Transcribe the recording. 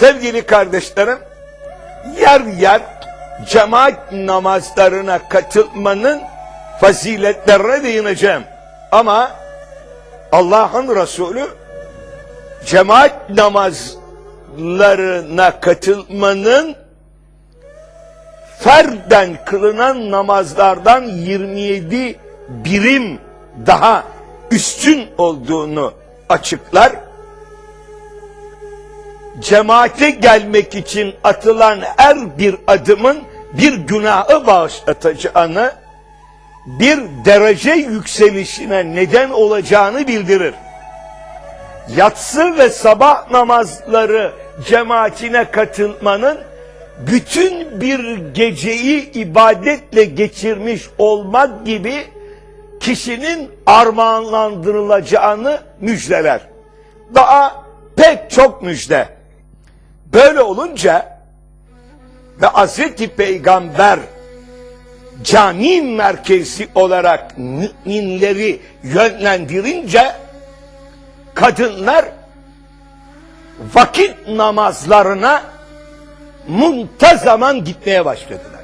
Sevgili kardeşlerim, yer yer cemaat namazlarına katılmanın faziletlerine değineceğim. Ama Allah'ın Resulü cemaat namazlarına katılmanın ferden kılınan namazlardan 27 birim daha üstün olduğunu açıklar. Cemaate gelmek için atılan her bir adımın bir günahı bağışlatacağını, bir derece yükselişine neden olacağını bildirir. Yatsı ve sabah namazları cemaatine katılmanın bütün bir geceyi ibadetle geçirmiş olmak gibi kişinin armağanlandırılacağını müjdeler. Daha pek çok müjde. Böyle olunca ve Hazreti Peygamber cami merkezi olarak müminleri yönlendirince kadınlar vakit namazlarına muntazaman gitmeye başladılar.